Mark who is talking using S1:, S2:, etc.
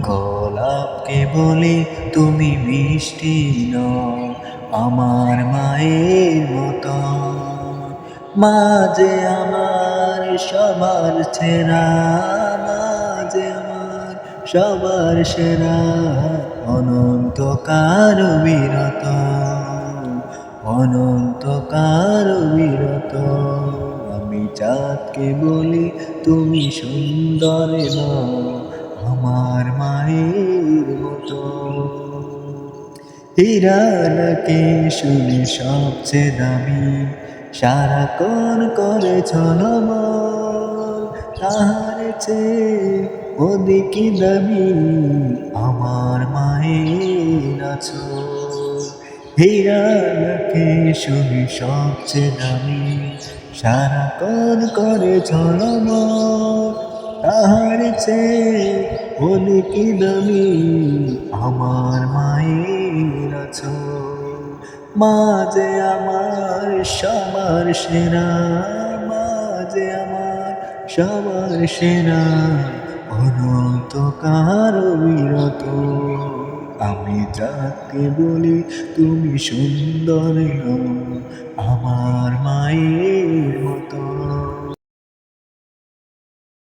S1: গোলাপকে বলি তুমি মিষ্টি নও, আমার মায়ের মতো মাঝে আমার সবার সেরা, মাঝে আমার সবার সেরা অনন্ত অনন্তকার বিরত। অনন্তকার বিরত। আমি চাঁদকে বলি তুমি সুন্দর নও আমার মায়ের মতো। হিরানকে শুনে সবচেয়ে দামি সারাক্ষণ করে ছলম। তাহার চেয়ে ওদিকে দামি আমার মায়ের আছো। হিরানকে শুনে সবচেয়ে দামি সারাক্ষণ করে ছলম। তাহার চেয়ে অনেক দামি আমার মায়ের আছো মাঝে আমার সবার সেরা মাঝে আমার সবার সেরা অনন্তকার বিরত। আমি যাকে বলি, তুমি সুন্দর আমার মায়ের